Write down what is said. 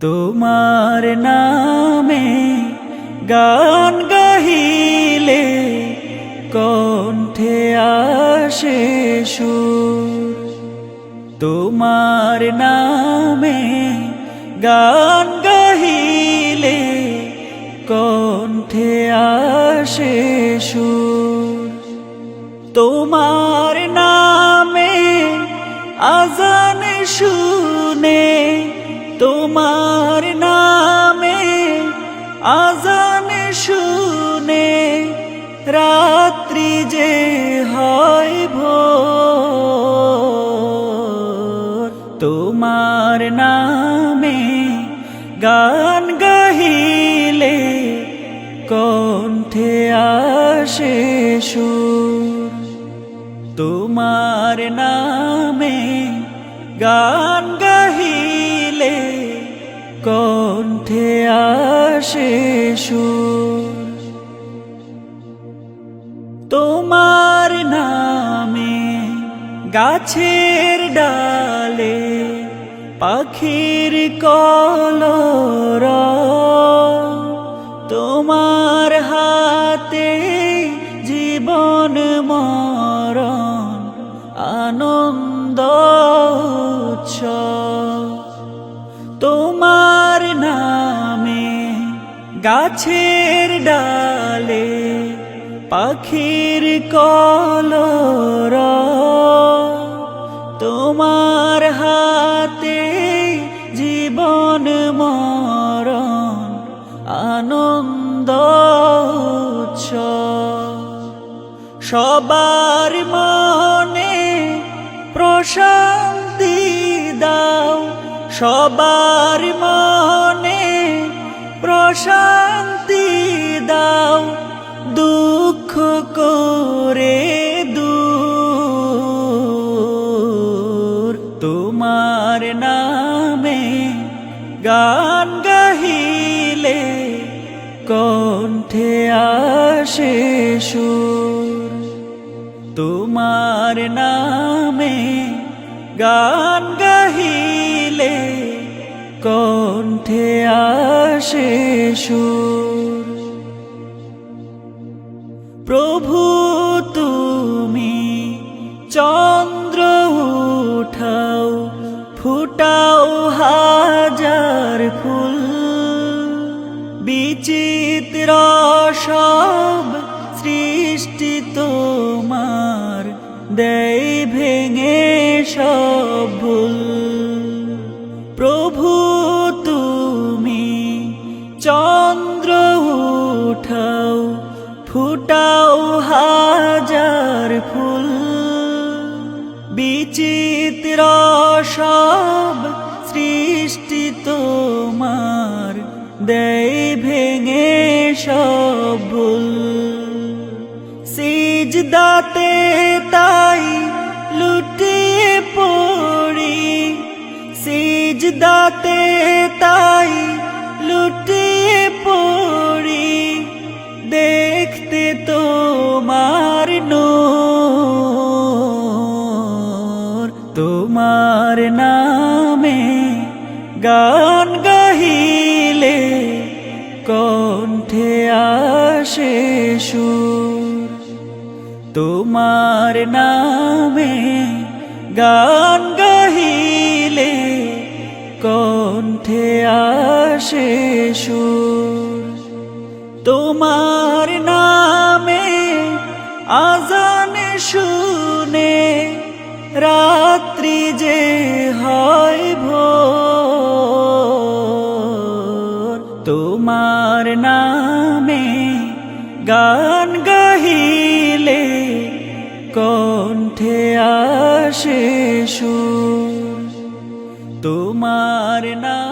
তোমার নামে গান গাহিলে কণ্ঠে আসে সুর। তোমার নামে গান গাহিলে কণ্ঠে আসে সুর। তোমার নামে আজান শুনে তোমার নামে আজান শুনে রাত্রি যে হয় ভোর। তোমার নামে গান গাহিলে কণ্ঠে আসে সুর। তোমার নামে গান কণ্ঠে আসে তোমার নামে গাছের ডালে পাখির কলর তোমার হাতে জীবন মরণ আনন্দ উৎসব। গাছের ডালে পাখির কলর তোমার হাতে জীবন মরণ আনন্দ। সবার মনে প্রশান্তি দাও সবার মনে প্রশান্তি দাও, দুঃখ করে দূর। তোমার নামে গান গাহিলে কণ্ঠে আসে সুর। তোমার নামে গান কণ্ঠে আসে সুর। প্রভু, তুমি চন্দ্র উঠাও, ফুটাও হাজার ফুল। বিচিত্র সব সৃষ্টি তোমার দেয় ভেঙে সব চন্দ্র উঠাও, ফুটাও হাজার ফুল। বিচিত্র সব সৃষ্টি তোমার দেয় ভেঙে সব ভুল। সিজদাতে তাই লুটিয়ে পড়ি, সিজদাতে নামে গান গাহিলে কণ্ঠে আসে সুর। তোমার নামে গান গাহিলে কণ্ঠে আসে সুর। তোমার নামে আজান শুনে রাত্রি যে হয় ভো তোমার নামে গান গাহিলে কণ্ঠে আসে সুর। তোমার নাম